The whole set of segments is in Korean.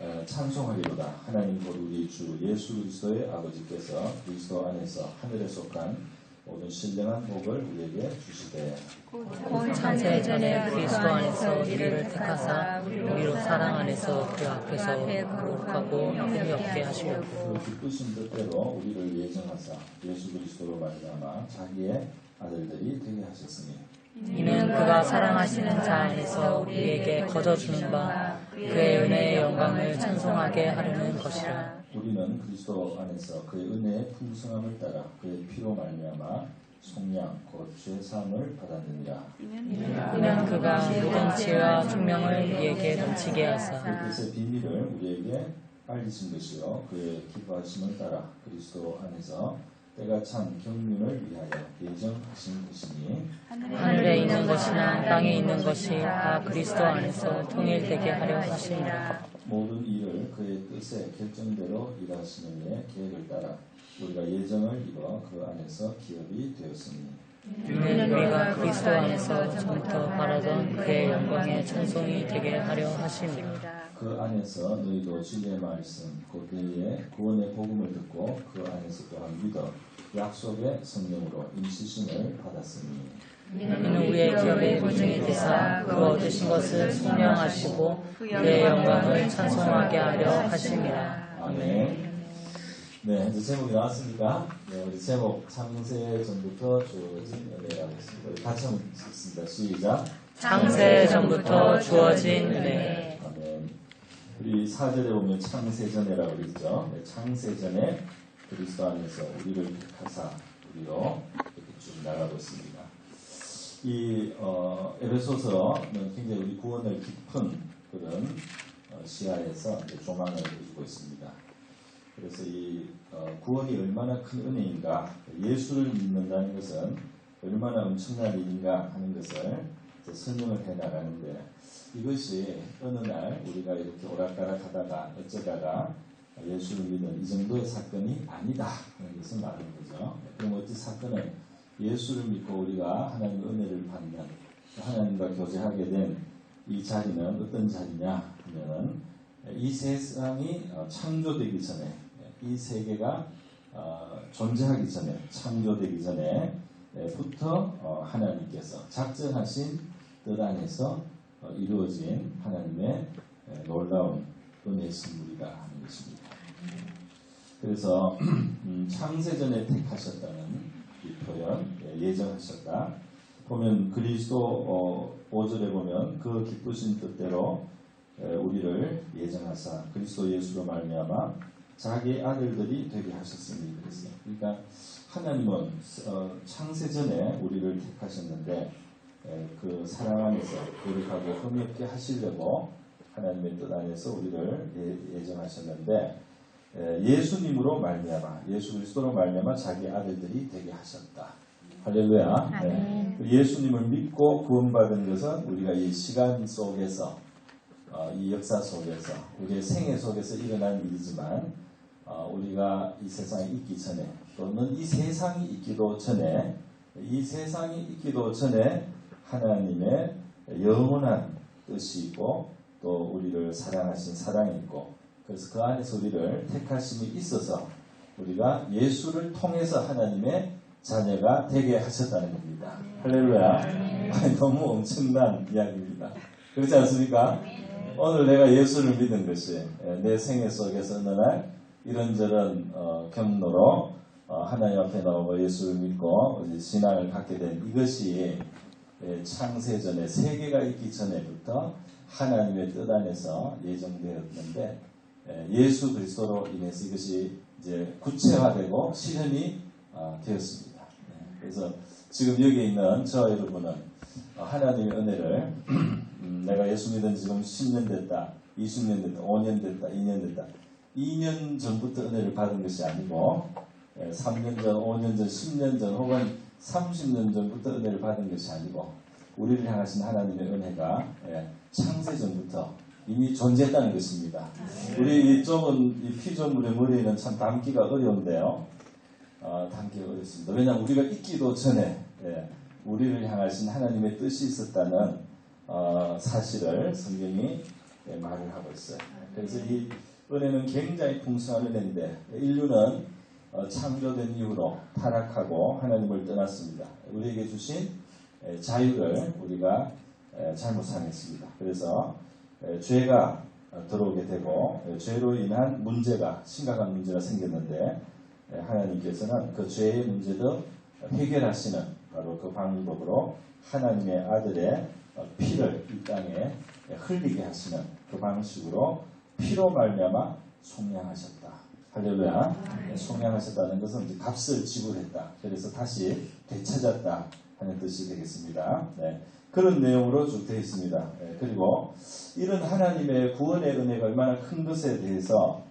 어, 찬송하리로다. 하나님 곧 우리 주 예수 그리스도의 아버지께서 그리스도 안에서 하늘에 속한 모든 신령한 복을 우리에게 주시되 온 창세 전에 그리스도 안에서 우리를 택하사 우리로 사랑 안에서 그 앞에서 거룩하고 흠이 없게 하시려고 그 기쁘신 뜻대로 우리를 예정하사 예수 그리스도로 말미암아 자기의 아들들이 되게 하셨으니 이는 그가 사랑하시는 자 안에서 우리에게 거저주는 바 그의 은혜의 영광을 찬송하게 하려는 것이라 우리는 그리스도 안에서 그의 은혜의 풍성함을 따라 그의 피로 말미암아 속량 곧죄 사함을 받았느니라. 이는 그가 모든 지혜와 총명을 우리에게 넘치게 하사 그 뜻의 비밀을 우리에게 알리신 것이요 그의 기뻐하심을 따라 그리스도 안에서 때가 찬 경륜을 위하여 예정하신 것이니 하늘에 있는 것이나 땅에 있는 것이 다 그리스도 안에서 통일되게 하려 하시니라 모든 일을 그의 뜻의 결정대로 일하시는 이의 계획을 따라 우리가 예정을 이뤄 그 안에서 기업이 되었으니 이는 우리가 그리스도 안에서 처음부터 바라던 그의 영광의 찬송이 되게 하려 하심이라 그 안에서 너희도 진리의 말씀 곧 너희의 구원의 복음을 듣고 그 안에서 또한 믿어 약속의 성령으로 임시심을 받았으니 이는 우리의 기업의 보증이 되사 그 얻으신 것을 성령하시고 그의 영광을 찬송하게 하려 하심이라 아멘. 네, 이제 제목이 나왔습니까? 네, 우리 제목 창세 전부터 주어진 은혜라고 했습니다. 우리 같이 한번 읽습니다. 시작. 창세 전부터 주어진 은혜. 우리 사절에 보면 창세전에라고 그러죠. 네, 창세전에 그리스도 안에서 우리를 택하사 우리로 이렇게 쭉 나가고 있습니다. 이 어, 에베소서는 굉장히 우리 구원을 깊은 그런 어, 시야에서 조망을 해주고 있습니다. 그래서 이 어, 구원이 얼마나 큰 은혜인가, 예수를 믿는다는 것은 얼마나 엄청난 일인가 하는 것을 설명을 해 나가는데 이것이 어느 날 우리가 이렇게 오락가락 하다가 어쩌다가 예수를 믿는 이 정도의 사건이 아니다 하는 것을 말하는 거죠. 그럼 어찌 사건은 예수를 믿고 우리가 하나님의 은혜를 받는 하나님과 교제하게 된 이 자리는 어떤 자리냐 하면은 이 세상이 어, 창조되기 전에 이 세계가 어, 존재하기 전에 창조되기 전에 부터 어, 하나님께서 작정하신 뜻 안에서 어, 이루어진 하나님의 에, 놀라운 은혜 선물이다 하는 것입니다. 그래서 음, 창세전에 택하셨다는 이 표현 예, 예정하셨다. 보면 그리스도 어, 5절에 보면 그 기쁘신 뜻대로 에, 우리를 예정하사 그리스도 예수로 말미암아 자기 아들들이 되게 하셨으니 그랬어요. 그러니까 하나님은 어, 창세전에 우리를 택하셨는데 에, 그 사랑 안에서 거룩하고 흠이 없게 하시려고 하나님의 뜻 안에서 우리를 예, 예정하셨는데 에, 예수님으로 말미암아 예수 그리스도로 말미암아 자기 아들들이 되게 하셨다. 할렐루야. 네. 예수님을 믿고 구원받은 것은 우리가 이 시간 속에서 어, 이 역사 속에서 우리의 생애 속에서 일어난 일이지만 어, 우리가 이 세상에 있기 전에 또는 이 세상이 있기도 전에 이 세상이 있기도 전에 하나님의 영원한 뜻이 있고 또 우리를 사랑하신 사랑이 있고 그래서 그 안에서 우리를 택하심이 있어서 우리가 예수를 통해서 하나님의 자녀가 되게 하셨다는 겁니다. 할렐루야. 아니, 너무 엄청난 이야기입니다. 그렇지 않습니까? 오늘 내가 예수를 믿은 것이 내 생애 속에서 어느 날 이런저런 어, 경로로 어, 하나님 앞에 나오고 예수를 믿고 신앙을 갖게 된 이것이 예, 창세전에 세계가 있기 전에부터 하나님의 뜻 안에서 예정되었는데 예, 예수 그리스도로 인해서 이것이 이제 구체화되고 실현이 어, 되었습니다. 예, 그래서 지금 여기 있는 저 여러분은 어, 하나님의 은혜를 음, 내가 예수 믿은 지 지금 10년 됐다, 20년 됐다, 5년 됐다, 2년 됐다. 2년 전부터 은혜를 받은 것이 아니고 예, 3년 전, 5년 전, 10년 전 혹은 30년 전부터 은혜를 받은 것이 아니고 우리를 향하신 하나님의 은혜가 예, 창세 전부터 이미 존재했다는 것입니다. 우리 이 좁은 이 피조물의 머리에는 참 담기가 어려운데요. 어, 담기가 어렵습니다. 왜냐하면 우리가 있기도 전에 예, 우리를 향하신 하나님의 뜻이 있었다는 어, 사실을 성경이 예, 말을 하고 있어요. 그래서 이 은혜는 굉장히 풍성한 은혜인데 인류는 어, 창조된 이후로 타락하고 하나님을 떠났습니다. 우리에게 주신 에, 자유를 우리가 에, 잘못 사용했습니다. 그래서 에, 죄가 어, 들어오게 되고 에, 죄로 인한 문제가 심각한 문제가 생겼는데 에, 하나님께서는 그 죄의 문제도 해결하시는 바로 그 방법으로 하나님의 아들의 어, 피를 이 땅에 흘리게 하시는 그 방식으로 피로 말미암아 속량하셨다. 할렐루야. 네, 속량하셨다는 것은 이제 값을 지불했다. 그래서 다시 되찾았다 하는 뜻이 되겠습니다. 네, 그런 내용으로 쭉 되어 있습니다. 네, 그리고 이런 하나님의 구원의 은혜가 얼마나 큰 것에 대해서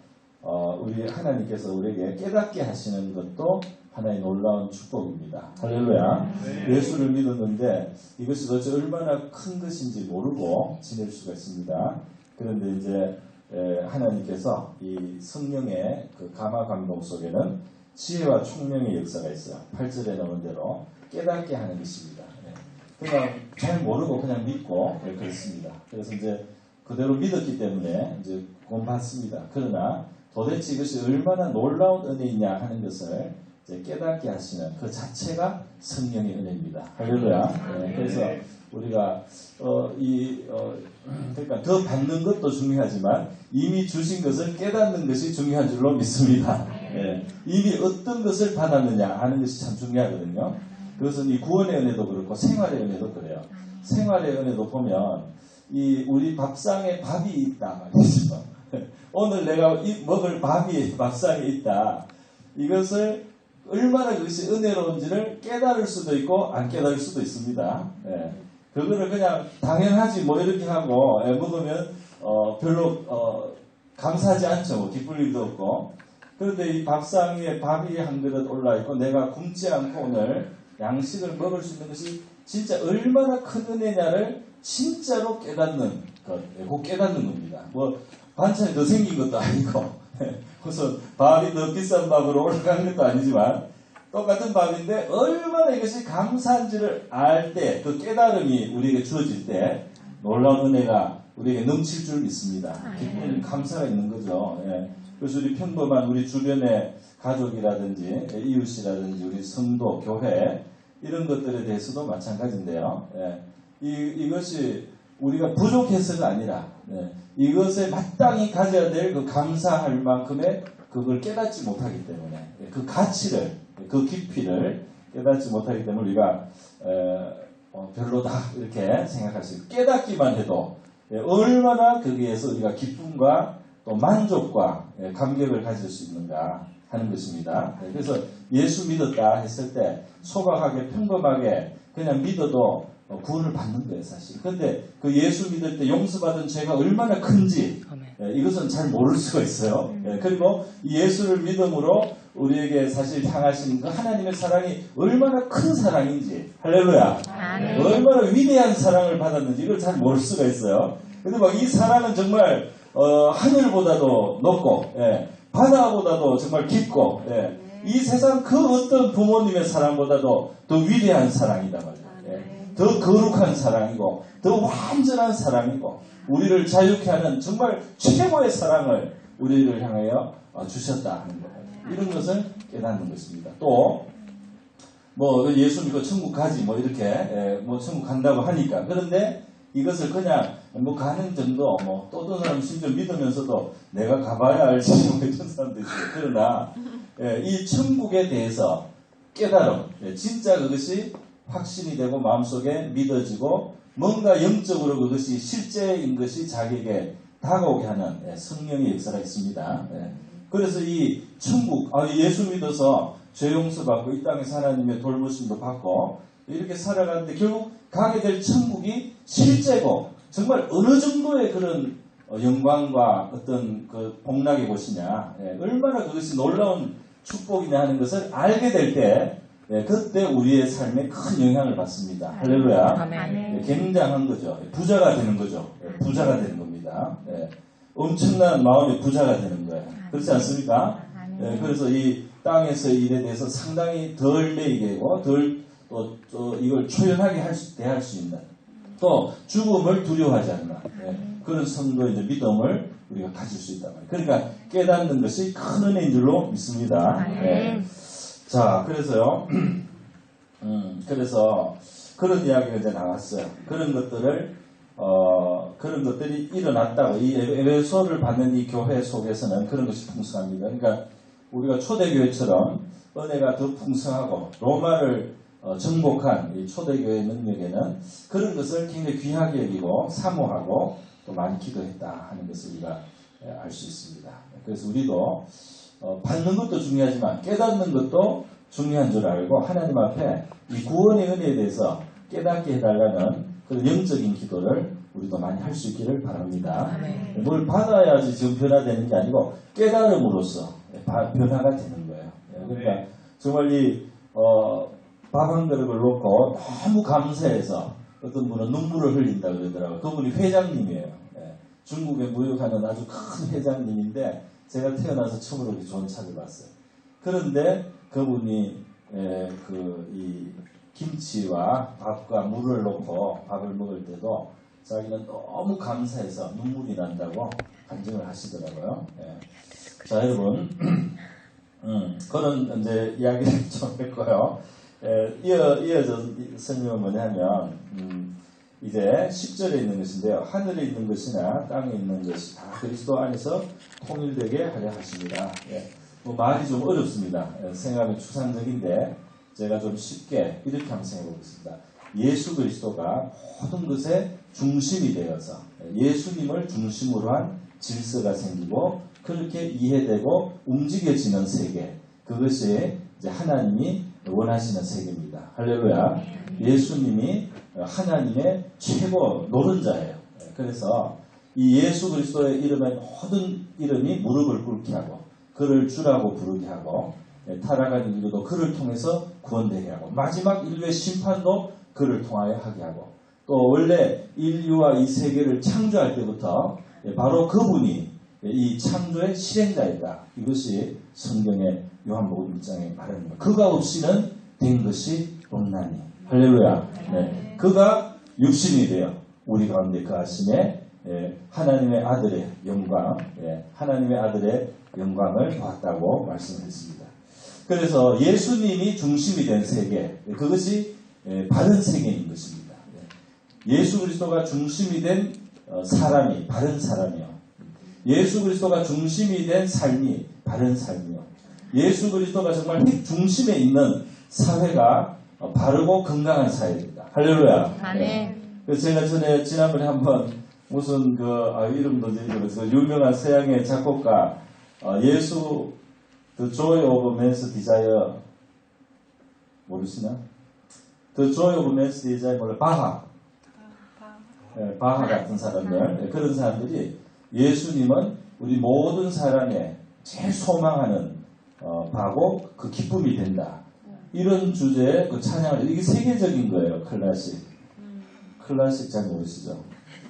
어, 우리 하나님께서 우리에게 깨닫게 하시는 것도 하나의 놀라운 축복입니다. 할렐루야. 예수를 믿었는데 이것이 도대체 얼마나 큰 것인지 모르고 지낼 수가 있습니다. 그런데 이제 에, 하나님께서 이 성령의 그 감화 감동 속에는 지혜와 총명의 역사가 있어요. 8절에 나온 대로 깨닫게 하는 것입니다. 예. 그냥 잘 모르고 그냥 믿고 예, 그렇습니다. 그래서 이제 그대로 믿었기 때문에 이제 구원받습니다. 그러나 도대체 이것이 얼마나 놀라운 은혜이냐 하는 것을 깨닫게 하시는 그 자체가 성령의 은혜입니다. 할렐루야. 예, 그래서 우리가 어, 이 어, 그러니까 더 받는 것도 중요하지만 이미 주신 것을 깨닫는 것이 중요한 줄로 믿습니다. 예, 이미 어떤 것을 받았느냐 하는 것이 참 중요하거든요. 그것은 이 구원의 은혜도 그렇고 생활의 은혜도 그래요. 생활의 은혜도 보면 이 우리 밥상에 밥이 있다 말이죠. 오늘 내가 이 먹을 밥이 밥상에 있다. 이것을 얼마나 그것이 은혜로운지를 깨달을 수도 있고 안 깨달을 수도 있습니다. 예. 그거를 그냥 당연하지 뭐 이렇게 하고 예, 먹으면 어, 별로 어, 감사하지 않죠. 뭐 기쁠 일도 없고. 그런데 이 밥상 위에 밥이 한 그릇 올라 있고 내가 굶지 않고 오늘 양식을 먹을 수 있는 것이 진짜 얼마나 큰 은혜냐를 진짜로 깨닫는 것, 예, 곧 깨닫는 겁니다. 뭐 반찬이 더 생긴 것도 아니고 무슨 밥이 더 비싼 밥으로 올라간 것도 아니지만 똑같은 밥인데 얼마나 이것이 감사한지를 알 때 그 깨달음이 우리에게 주어질 때 놀라운 은혜가 우리에게 넘칠 줄 믿습니다. 기쁨, 감사가 있는 거죠. 예. 그래서 우리 평범한 우리 주변의 가족이라든지 예, 이웃이라든지 우리 성도, 교회 이런 것들에 대해서도 마찬가지인데요. 예. 이, 이것이 우리가 부족해서가 아니라 예. 이것에 마땅히 가져야 될 그 감사할 만큼의 그걸 깨닫지 못하기 때문에 예, 그 가치를 그 깊이를 깨닫지 못하기 때문에 우리가 에, 어, 별로다 이렇게 생각할 수 있고 깨닫기만 해도 예, 얼마나 거기에서 우리가 기쁨과 또 만족과 예, 감격을 가질 수 있는가 하는 것입니다. 예, 그래서 예수 믿었다 했을 때 소박하게 평범하게 그냥 믿어도 어, 구원을 받는 거예요 사실. 근데 그 예수 믿을 때 용서받은 죄가 얼마나 큰지. 예, 이것은 잘 모를 수가 있어요. 예, 그리고 이 예수를 믿음으로 우리에게 사실 향하신 그 하나님의 사랑이 얼마나 큰 사랑인지 할렐루야. 얼마나 위대한 사랑을 받았는지 이걸 잘 모를 수가 있어요. 근데 막 이 사랑은 정말 어, 하늘보다도 높고 예, 바다보다도 정말 깊고 예, 이 세상 그 어떤 부모님의 사랑보다도 더 위대한 사랑이다 말이에요. 예, 더 거룩한 사랑이고 더 완전한 사랑이고 우리를 자유케 하는 정말 최고의 사랑을 우리를 향하여 어, 주셨다 하는 거예요. 이런 것을 깨닫는 것입니다. 또 뭐 예수 믿고 천국 가지 뭐 이렇게 예, 뭐 천국 간다고 하니까 그런데 이것을 그냥 뭐 가는 정도 뭐 또 어떤 사람 심지어 믿으면서도 내가 가봐야 알지 뭐 이런 사람도 있어요. 그러나 예, 이 천국에 대해서 깨달음 예, 진짜 그것이 확신이 되고 마음속에 믿어지고 뭔가 영적으로 그것이 실제인 것이 자기에게 다가오게 하는 예, 성령의 역사가 있습니다. 예. 그래서 이 천국, 아, 예수 믿어서 죄 용서 받고 이 땅에서 하나님의 돌보심도 받고 이렇게 살아가는데 결국 가게 될 천국이 실제고 정말 어느 정도의 그런 어, 영광과 어떤 그 복락의 곳이냐, 예, 얼마나 그것이 놀라운 축복이냐 하는 것을 알게 될 때, 예, 그때 우리의 삶에 큰 영향을 받습니다. 할렐루야. 아멘. 예, 굉장한 거죠. 예, 부자가 되는 거죠. 예, 부자가 되는 겁니다. 예, 엄청난 마음의 부자가 되는 거예요. 그렇지 않습니까? 예, 그래서 이 땅에서 일에 대해서 상당히 덜 매이게 되고 덜 또, 또 이걸 초연하게 할 수, 대할 수 있는 또 죽음을 두려워하지 않나. 예, 그런 성도의 이제 믿음을 우리가 가질 수 있단 말이에요. 그러니까 깨닫는 것이 큰 은혜인 줄로 믿습니다. 예. 자, 그래서요. 음, 그래서 그런 이야기가 이제 나왔어요. 그런 것들을 어, 그런 것들이 일어났다고 이 에베소를 받는 이 교회 속에서는 그런 것이 풍성합니다. 그러니까 우리가 초대교회처럼 은혜가 더 풍성하고 로마를 어, 정복한 이 초대교회 능력에는 그런 것을 굉장히 귀하게 여기고 사모하고 또 많이 기도했다 하는 것을 우리가 알 수 있습니다. 그래서 우리도 어, 받는 것도 중요하지만 깨닫는 것도 중요한 줄 알고 하나님 앞에 이 구원의 은혜에 대해서 깨닫게 해달라는 그런 영적인 기도를 우리도 많이 할 수 있기를 바랍니다. 아멘. 뭘 받아야지 지금 변화되는 게 아니고 깨달음으로써 바- 변화가 되는 거예요. 그러니까 정말 이 어, 밥한 그릇을 놓고 너무 감사해서 어떤 분은 눈물을 흘린다 그러더라고요. 그분이 회장님이에요. 예. 중국에 무역하는 아주 큰 회장님인데 제가 태어나서 처음으로 좋은 차를 봤어요. 그런데 그분이 예, 그이 김치와 밥과 물을 넣고 밥을 먹을 때도 자기는 너무 감사해서 눈물이 난다고 간증을 하시더라고요. 예. 자 여러분 음, 그런 이제 이야기를 좀 했고요. 예, 이어 이어져 설명은 뭐냐면 음, 이제 10절에 있는 것인데요. 하늘에 있는 것이나 땅에 있는 것이 다 그리스도 안에서 통일되게 하려 하십니다. 예. 뭐 말이 좀 어렵습니다. 예, 생각은 추상적인데 제가 좀 쉽게 이렇게 한번 생각해 보겠습니다. 예수 그리스도가 모든 것의 중심이 되어서 예수님을 중심으로 한 질서가 생기고 그렇게 이해되고 움직여지는 세계 그것이 이제 하나님이 원하시는 세계입니다. 할렐루야. 예수님이 하나님의 최고 노른자예요. 그래서 이 예수 그리스도의 이름에 모든 이름이 무릎을 꿇게 하고 그를 주라고 부르게 하고 예, 타락한 인류도 그를 통해서 구원되게 하고 마지막 인류의 심판도 그를 통하여 하게 하고 또 원래 인류와 이 세계를 창조할 때부터 예, 바로 그분이 예, 이 창조의 실행자이다. 이것이 성경의 요한복음 1장에 말합니다. 그가 없이는 된 것이 없나니. 할렐루야. 네. 그가 육신이 되어 우리 가운데 그 하심에 예, 하나님의 아들의 영광, 예, 하나님의 아들의 영광을 보았다고 말씀했습니다. 그래서 예수님이 중심이 된 세계, 그것이 예, 바른 세계인 것입니다. 예. 예수 그리스도가 중심이 된 어, 사람이 바른 사람이요. 예수 그리스도가 중심이 된 삶이 바른 삶이요. 예수 그리스도가 정말 중심에 있는 사회가 어, 바르고 건강한 사회입니다. 할렐루야. 예. 그래서 제가 전에 지난번에 한번 무슨 그 아, 이름도 잊어버렸어요. 유명한 서양의 작곡가 어, 예수 The Joy of Man's Desire 모르시나? The Joy of Man's Desire 몰라 바하 예, 바하 같은 사람들 예, 그런 사람들이 예수님은 우리 모든 사람의 제일 소망하는 어, 바고 그 기쁨이 된다. 이런 주제의 그 찬양을 이게 세계적인 거예요. 클래식. 클래식 잘 모르시죠?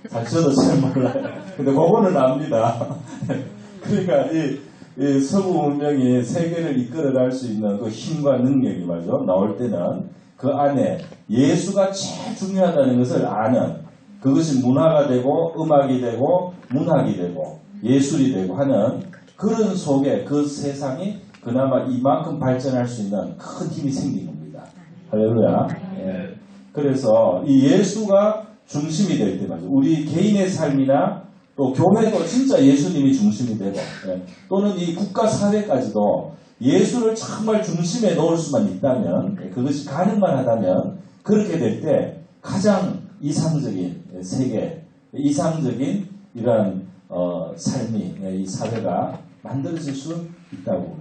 잘 저도 잘 몰라요. 근데 그거는 압니다. 그러니까 이, 이 서구 문명이 세계를 이끌어갈 수 있는 그 힘과 능력이 말이죠. 나올 때는 그 안에 예수가 제일 중요하다는 것을 아는 그것이 문화가 되고 음악이 되고 문학이 되고 예술이 되고 하는 그런 속에 그 세상이 그나마 이만큼 발전할 수 있는 큰 힘이 생긴 겁니다. 할렐루야. 예. 그래서 이 예수가 중심이 될때 말이죠. 우리 개인의 삶이나 또 교회도 진짜 예수님이 중심이 되고 예. 또는 이 국가 사회까지도 예수를 정말 중심에 놓을 수만 있다면 예, 그것이 가능만 하다면 그렇게 될 때 가장 이상적인 세계, 이상적인 이러한 어, 삶이 예, 이 사회가 만들어질 수 있다고.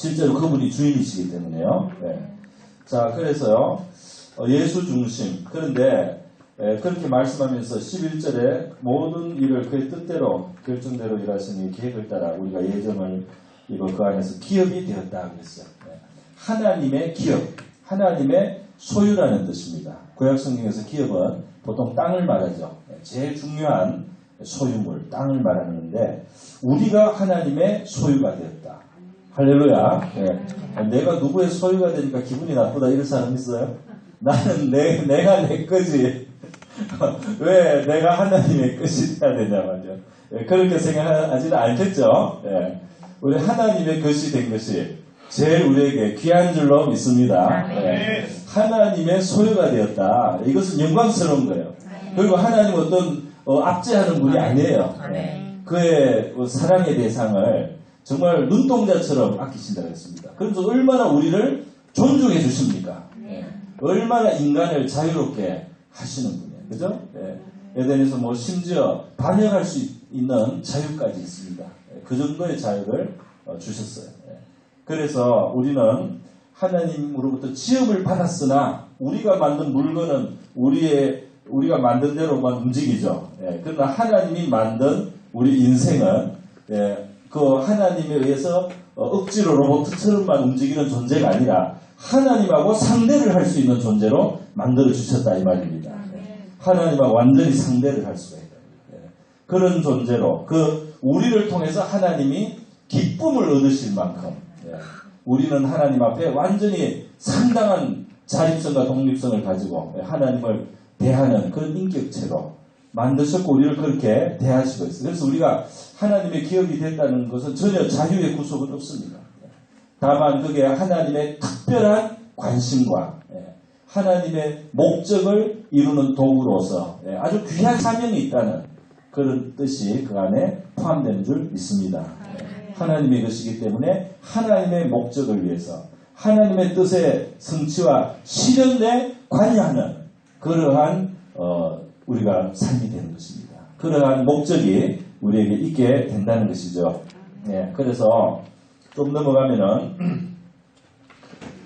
실제로 그분이 주인이시기 때문에요. 예. 자, 그래서요, 어, 예수 중심. 그런데, 예, 그렇게 말씀하면서 11절에 모든 일을 그의 뜻대로, 결정대로 일하시니 계획을 따라 우리가 예정을 이거 그 안에서 기업이 되었다 그랬어요. 예. 하나님의 기업, 하나님의 소유라는 뜻입니다. 구약 성경에서 기업은 보통 땅을 말하죠. 예, 제일 중요한 소유물, 땅을 말하는데, 우리가 하나님의 소유가 되었다. 할렐루야. 예. 내가 누구의 소유가 되니까 기분이 나쁘다 이런 사람 있어요? 나는 내, 내가 내 거지. 왜 내가 하나님의 것이 돼야 되냐 말이죠. 예, 그렇게 생각하지는 않겠죠. 예. 우리 하나님의 것이 된 것이 제일 우리에게 귀한 줄로 믿습니다. 예. 하나님의 소유가 되었다. 이것은 영광스러운 거예요. 그리고 하나님 어떤 어, 압제하는 분이 아니에요. 아멘. 그의 그 사랑의 대상을 정말 눈동자처럼 아끼신다고 했습니다. 그래서 얼마나 우리를 존중해 주십니까? 예. 얼마나 인간을 자유롭게 하시는 분이에요. 그죠? 예. 에덴에서 뭐 심지어 반역할 수 있는 자유까지 있습니다. 예. 그 정도의 자유를 어, 주셨어요. 예. 그래서 우리는 하나님으로부터 지음을 받았으나 우리가 만든 물건은 우리의 우리가 만든 대로만 움직이죠. 예, 그러나 하나님이 만든 우리 인생은 예, 그 하나님에 의해서 어, 억지로 로봇처럼만 움직이는 존재가 아니라 하나님하고 상대를 할 수 있는 존재로 만들어 주셨다 이 말입니다. 예, 하나님하고 완전히 상대를 할 수가 있다. 예, 그런 존재로 그 우리를 통해서 하나님이 기쁨을 얻으실 만큼 예, 우리는 하나님 앞에 완전히 상당한 자립성과 독립성을 가지고 하나님을 대하는 그런 인격체로 만드셨고 우리를 그렇게 대하시고 있어요. 그래서 우리가 하나님의 기업이 됐다는 것은 전혀 자유의 구속은 없습니다. 다만 그게 하나님의 특별한 관심과 예, 하나님의 목적을 이루는 도구로서 예, 아주 귀한 사명이 있다는 그런 뜻이 그 안에 포함되는 줄 믿습니다. 예, 하나님의 것이기 때문에 하나님의 목적을 위해서 하나님의 뜻의 성취와 실현에 관여하는 그러한 어, 우리가 삶이 되는 것입니다. 그러한 목적이 우리에게 있게 된다는 것이죠. 예, 그래서 좀 넘어가면은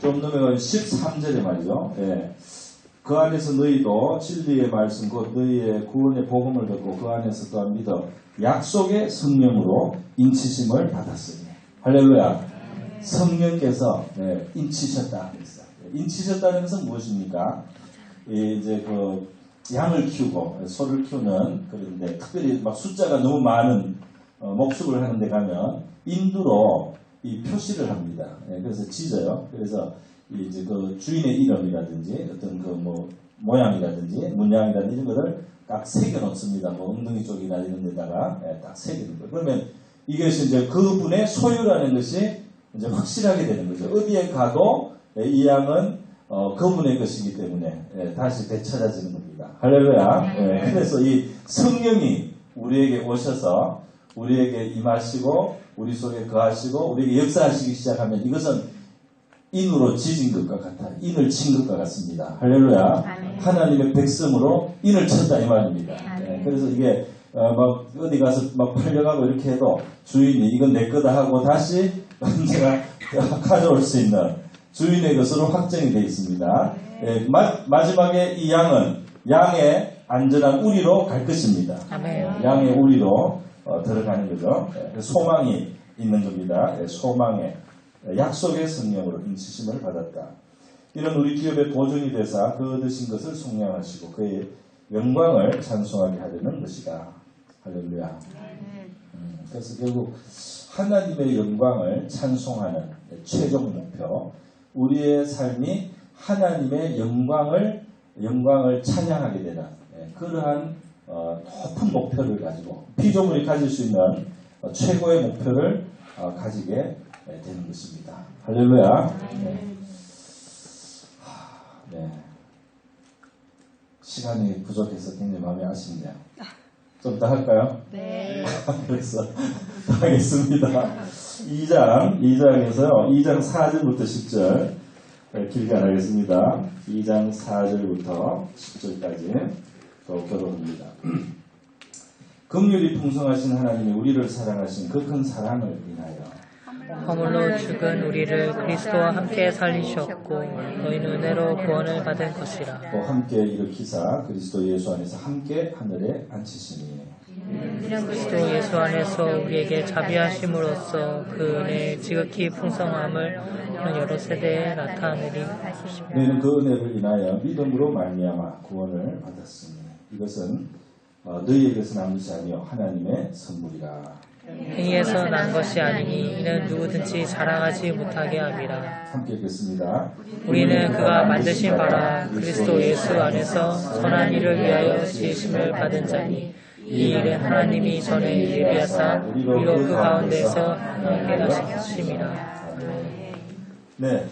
좀 넘어가면 13절에 말이죠. 예. 그 안에서 너희도 진리의 말씀, 곧 너희의 구원의 복음을 듣고 그 안에서 또한 믿어 약속의 성령으로 인치심을 받았으니 할렐루야. 성령께서 예, 인치셨다. 인치셨다는 것은 무엇입니까? 이 이제 그 양을 키우고 소를 키우는 그런데 특별히 막 숫자가 너무 많은 어, 목축을 하는데 가면 인두로 이 표시를 합니다. 예, 그래서 짖어요. 그래서 이 이제 그 주인의 이름이라든지 어떤 그 뭐 모양이라든지 문양이라든지 이런 것을 딱 새겨 놓습니다. 뭐 엉덩이 쪽이나 이런 데다가 예, 딱 새기는 거예요. 그러면 이것이 이제 그분의 소유라는 것이 이제 확실하게 되는 거죠. 어디에 가도 예, 이 양은 어, 그분의 것이기 때문에 예, 다시 되찾아지는 겁니다. 할렐루야. 예, 그래서 이 성령이 우리에게 오셔서 우리에게 임하시고 우리 속에 거하시고 우리에게 역사하시기 시작하면 이것은 인으로 지진 것과 같아요. 인을 친 것과 같습니다. 할렐루야. 아멘. 하나님의 백성으로 인을 쳤다 이 말입니다. 예. 그래서 이게 어, 막 어디 가서 막 팔려가고 이렇게 해도 주인이 이건 내 거다 하고 다시 언제가 가져올 수 있는 주인의 것으로 확정이 되어 있습니다. 예, 마, 지막에이 양은 양의 안전한 우리로 갈 것입니다. 아멘. 양의 우리로 어, 들어가는 거죠. 예, 소망이 있는 겁니다. 예, 소망의 약속의 성령으로 인치심을 받았다. 이런 우리 기업의 보존이 되사 그 얻으신 것을颂扬하시고 그의 영광을 찬송하게 하려는 것이다. 할렐루야. 음, 그래서 결국 하나님의 영광을 찬송하는 최종 목표, 우리의 삶이 하나님의 영광을 영광을 찬양하게 되는 예, 그러한 어, 높은 목표를 가지고 피조물이 가질 수 있는 어, 최고의 목표를 어, 가지게 예, 되는 것입니다. 할렐루야. 네. 하, 네. 시간이 부족해서 굉장히 마음이 아쉽네요. 좀 더 할까요? 네. 그래서 하겠습니다. 2장, 2장에서요, 2장 4절부터 10절, 네, 길게 안 하겠습니다. 2장 4절부터 10절까지 또 교도합니다. 긍휼이 풍성하신 하나님이 우리를 사랑하신 그 큰 사랑을 인하여 허물로 죽은 우리를 그리스도와 함께 살리셨고 너희는 은혜로 구원을 받은 것이라. 또 함께 일으키사 그리스도 예수 안에서 함께 하늘에 앉히시니 그리스도 예수 안에서 우리에게 자비하심으로써 그 은혜의 지극히 풍성함을 여러 세대에 나타내리. 너희는 그 은혜를 인하여 믿음으로 말미암아 구원을 받았으니 이것은 어, 너희에게서 난 것이 아니요 하나님의 선물이라 행위에서 난 것이 아니니 이는 누구든지 자랑하지 못하게 함이라. 함께 읽겠습니다. 우리는 그가 만드신 바라 그리스도 예수 안에서 선한 일을 위하여 지으심을 받은 자니 이 일은 하나님이 전에 예비하사 우리로 그 가운데서 깨닫으심이라. 네,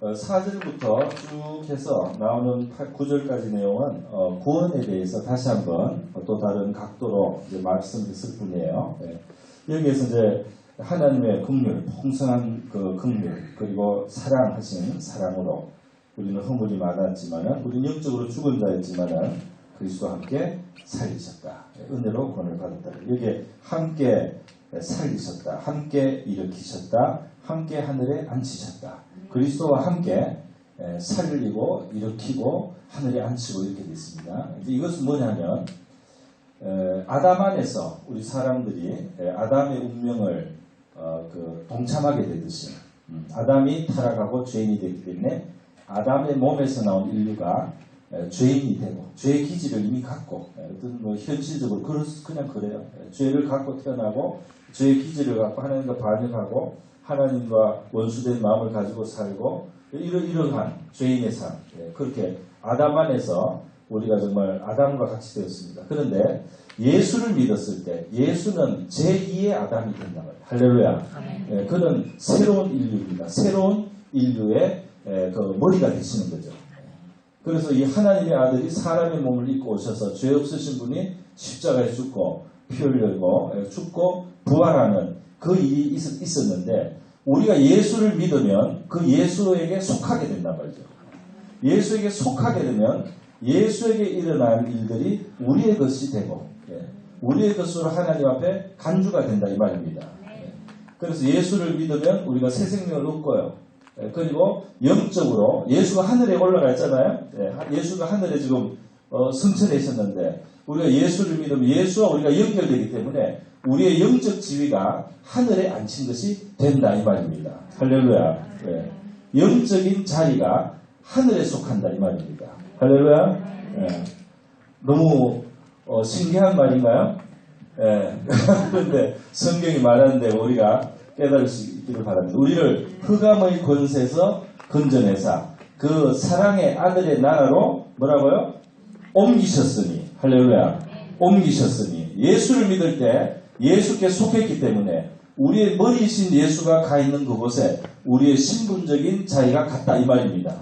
어, 4절부터 쭉 해서 나오는 9절까지 내용은 어, 구원에 대해서 다시 한번 어, 또 다른 각도로 말씀드렸을 뿐이에요. 네. 여기에서 이제 하나님의 긍휼, 풍성한 그 긍휼, 그리고 사랑하신 사랑으로 우리는 허물이 많았지만은 우리는 영적으로 죽은 자였지만은 그리스도와 함께 살리셨다. 네, 은혜로 구원을 받았다. 여기에 함께 살리셨다. 함께 일으키셨다. 함께 하늘에 앉히셨다. 그리스도와 함께 에, 살리고 일으키고 하늘에 앉히고 이렇게. 이제 이것은 뭐냐면 에, 아담 안에서 우리 사람들이 에, 아담의 운명을 어, 그 동참하게 되듯이 음, 아담이 타락하고 죄인이 됐기 때문에 아담의 몸에서 나온 인류가 에, 죄인이 되고 죄의 기질을 이미 갖고 에, 어떤 뭐 현실적으로 그럴 수- 그냥 그래요. 에, 죄를 갖고 태어나고 죄의 기질을 갖고 하나님과 반역하고 하나님과 원수된 마음을 가지고 살고 이러, 이러한 죄인의 삶 예, 그렇게 아담 안에서 우리가 정말 아담과 같이 되었습니다. 그런데 예수를 믿었을 때 예수는 제2의 아담이 된다 말이에요. 할렐루야. 예, 그는 새로운 인류입니다. 새로운 인류의 예, 그 머리가 되시는 거죠. 그래서 이 하나님의 아들이 사람의 몸을 입고 오셔서 죄 없으신 분이 십자가에 죽고 피 흘리고 예, 죽고 부활하는 그 일이 있, 있었는데 우리가 예수를 믿으면 그 예수에게 속하게 된단 말이죠. 예수에게 속하게 되면 예수에게 일어난 일들이 우리의 것이 되고 예, 우리의 것으로 하나님 앞에 간주가 된다 이 말입니다. 예, 그래서 예수를 믿으면 우리가 새 생명을 얻고요. 예, 그리고 영적으로 예수가 하늘에 올라갔잖아요. 예, 예수가 하늘에 지금 어, 승천하셨는데 우리가 예수를 믿으면 예수와 우리가 연결되기 때문에 우리의 영적 지위가 하늘에 앉힌 것이 된다 이 말입니다. 할렐루야. 예. 영적인 자리가 하늘에 속한다 이 말입니다. 할렐루야. 예. 너무 어, 신기한 말인가요? 예. 그런데 성경이 말하는데 우리가 깨달을 수 있기를 바랍니다. 우리를 흑암의 권세에서 건져내사 그 사랑의 아들의 나라로 뭐라고요? 옮기셨으니 할렐루야 옮기셨으니 예수를 믿을 때 예수께 속했기 때문에 우리의 머리이신 예수가 가 있는 그곳에 우리의 신분적인 자리가 갔다 이 말입니다.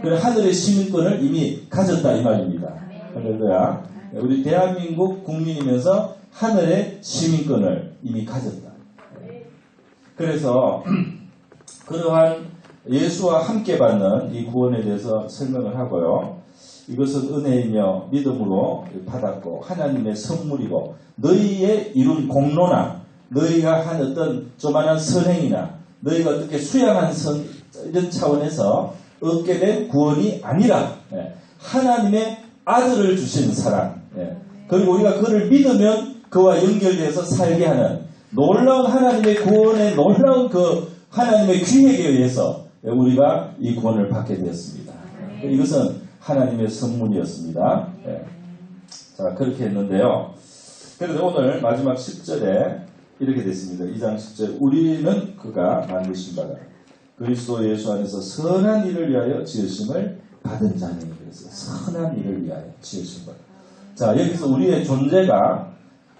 그 하늘의 시민권을 이미 가졌다 이 말입니다. 할렐루야 우리 대한민국 국민이면서 하늘의 시민권을 이미 가졌다. 그래서 그러한 예수와 함께 받는 이 구원에 대해서 설명을 하고요. 이것은 은혜이며 믿음으로 받았고 하나님의 선물이고 너희의 이룬 공로나 너희가 한 어떤 조만한 선행이나 너희가 어떻게 수양한 선 이런 차원에서 얻게 된 구원이 아니라 예, 하나님의 아들을 주신 사랑 예, 그리고 우리가 그를 믿으면 그와 연결돼서 살게 하는 놀라운 하나님의 구원의 놀라운 그 하나님의 기획에 의해서 우리가 이 구원을 받게 되었습니다. 이것은 하나님의 선물이었습니다. 예. 자, 그렇게 했는데요. 그런데 오늘 마지막 10절에 이렇게 됐습니다. 2장 10절. 우리는 그가 만드신 바다. 그리스도 예수 안에서 선한 일을 위하여 지으심을 받은 자니. 그래서 선한 일을 위하여 지으신 것. 자, 여기서 우리의 존재가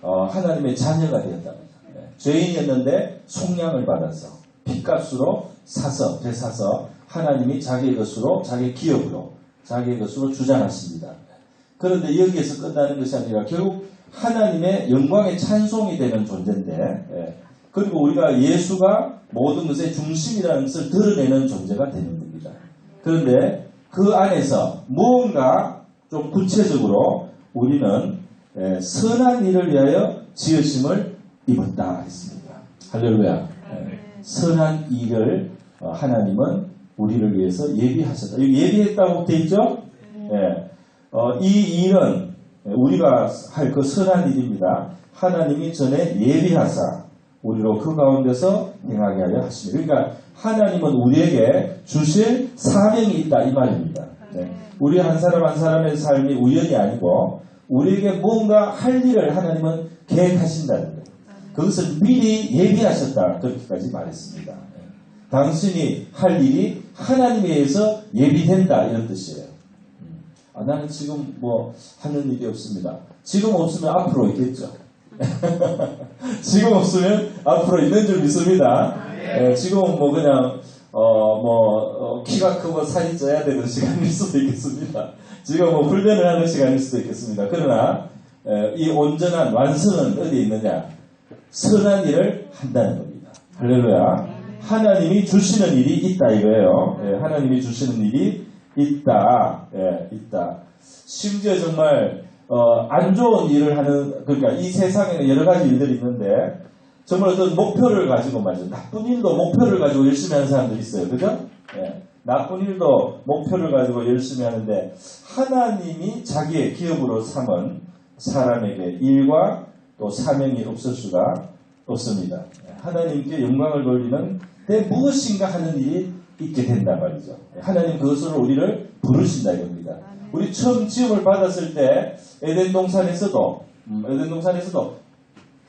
어, 하나님의 자녀가 되었답니다. 예. 죄인이었는데 속량을 받아서 피값으로 사서 되사서 하나님이 자기의 것으로 자기의 기업으로 자기의 것으로 주장하십니다. 그런데 여기에서 끝나는 것이 아니라 결국 하나님의 영광의 찬송이 되는 존재인데 예. 그리고 우리가 예수가 모든 것의 중심이라는 것을 드러내는 존재가 되는 겁니다. 그런데 그 안에서 무언가 좀 구체적으로 우리는 예, 선한 일을 위하여 지으심을 입었다 했습니다. 할렐루야. 예, 선한 일을 어, 하나님은 우리를 위해서 예비하셨다. 여기 예비했다고 되어 있죠? 예. 어, 이 일은 우리가 할 그 선한 일입니다. 하나님이 전에 예비하사 우리로 그 가운데서 행하게 하려 하십니다. 그러니까 하나님은 우리에게 주실 사명이 있다 이 말입니다. 네. 우리 한 사람 한 사람의 삶이 우연이 아니고 우리에게 뭔가 할 일을 하나님은 계획하신다는 거예요. 그것을 미리 예비하셨다. 그렇게까지 말했습니다. 예. 당신이 할 일이 하나님에 의해서 예비된다. 이런 뜻이에요. 음. 아, 나는 지금 뭐 하는 일이 없습니다. 지금 없으면 앞으로 있겠죠. 지금 없으면 앞으로 있는 줄 믿습니다. 예, 지금은 뭐 그냥 어, 뭐, 어, 키가 크고 살이 쪄야 되는 시간일 수도 있겠습니다. 지금 뭐 훈련을 하는 시간일 수도 있겠습니다. 그러나, 에, 이 온전한 완성은 어디에 있느냐? 선한 일을 한다는 겁니다. 할렐루야. 하나님이 주시는 일이 있다 이거예요. 예, 하나님이 주시는 일이 있다. 예, 있다. 심지어 정말, 어, 안 좋은 일을 하는, 그러니까 이 세상에는 여러 가지 일들이 있는데, 정말 어떤 목표를 가지고 말이죠. 나쁜 일도 목표를 가지고 열심히 하는 사람들이 있어요. 그죠? 예. 나쁜 일도 목표를 가지고 열심히 하는데 하나님이 자기의 기업으로 삼은 사람에게 일과 또 사명이 없을 수가 없습니다. 예. 하나님께 영광을 돌리는 때 무엇인가 하는 일이 있게 된단 말이죠. 예. 하나님 그것으로 우리를 부르신다 이겁니다. 우리 처음 지음을 받았을 때 에덴 동산에서도 음, 에덴 동산에서도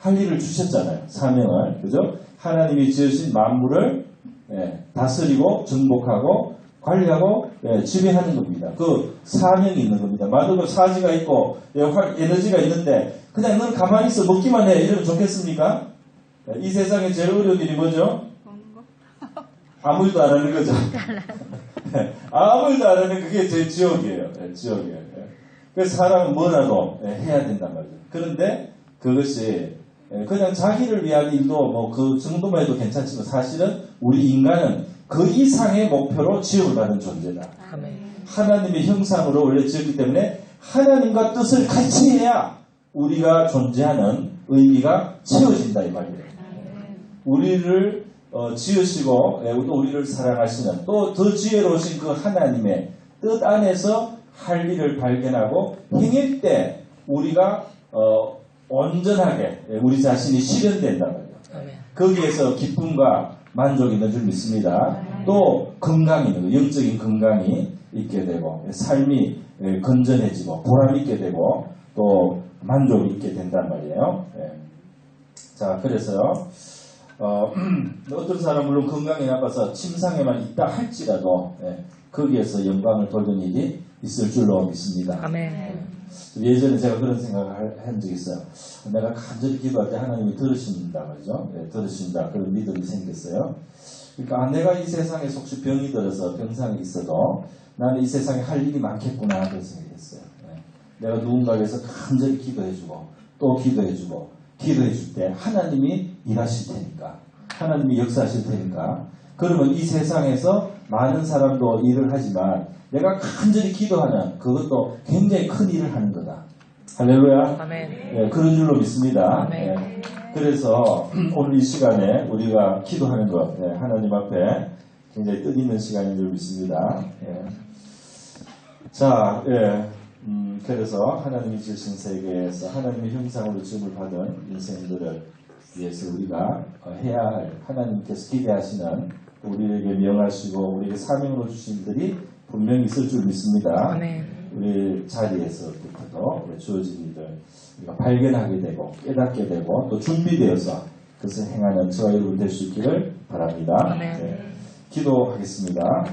할 일을 주셨잖아요. 사명을. 그죠? 하나님이 지으신 만물을 예, 다스리고 정복하고 관리하고 예, 지배하는 겁니다. 그 사명이 있는 겁니다. 마도도 사지가 있고 에너지가 있는데 그냥 넌 가만히 있어 먹기만 해 이러면 좋겠습니까? 예, 이 세상에 제일 어려운 일이 뭐죠? 아무 일도 안 하는 거죠. 예, 아무 일도 안 하는 그게 제일 지옥이에요. 예, 지옥이에요. 예. 그래서 사람은 뭐라도 예, 해야 된단 말이죠. 그런데 그것이 예, 그냥 자기를 위한 일도 뭐 그 정도만 해도 괜찮지만 사실은 우리 인간은 그 이상의 목표로 지음을 받은 존재다. 아멘. 하나님의 형상으로 원래 지었기 때문에 하나님과 뜻을 같이 해야 우리가 존재하는 의미가 채워진다 이 말이에요. 우리를 어, 지으시고 예, 또 우리를 사랑하시는 또 더 지혜로우신 그 하나님의 뜻 안에서 할 일을 발견하고 행할 때 우리가 어, 온전하게 예, 우리 자신이 실현된다 말이에요. 거기에서 기쁨과 만족이 있는 줄 믿습니다. 또 건강이 있는 거, 영적인 건강이 있게 되고 삶이 예, 건전해지고 보람 있게 되고 또 만족이 있게 된단 말이에요. 예. 자 그래서요. 어, 어떤 사람은 물론 건강이 나빠서 침상에만 있다 할지라도 예, 거기에서 영광을 돌리는 일이 있을 줄로 믿습니다. 아멘. 예전에 제가 그런 생각을 할- 한 적이 있어요. 내가 간절히 기도할 때 하나님이 들으신다 말이죠. 예, 들으신다 그런 믿음이 생겼어요. 그러니까 아, 내가 이 세상에 혹시 병이 들어서 병상에 있어도 나는 이 세상에 할 일이 많겠구나 그런 생각했어요. 예. 내가 누군가에서 간절히 기도해주고 또 기도해주고 기도해줄 때 하나님이 일하실 테니까 하나님이 역사하실 테니까 그러면 이 세상에서 많은 사람도 일을 하지만 내가 간절히 기도하는 그것도 굉장히 큰 일을 하는 거다. 할렐루야. 아멘. 예, 그런 줄로 믿습니다. 아멘. 예, 그래서 오늘 이 시간에 우리가 기도하는 것, 예, 하나님 앞에 굉장히 뜻 있는 시간인 줄 믿습니다. 예. 자, 예, 음, 그래서 하나님이 지으신 세계에서 하나님의 형상으로 지음을 받은 인생들을 위해서 우리가 어, 해야 할 하나님께서 기대하시는 또 우리에게 명하시고 우리에게 사명으로 주신 일들이 분명히 있을 줄 믿습니다. 아멘. 우리 자리에서부터도 우리 주어진 일을 우리가 발견하게 되고 깨닫게 되고 또 준비되어서 그것을 행하는 저와 여러분 될 수 있기를 바랍니다. 네. 기도하겠습니다.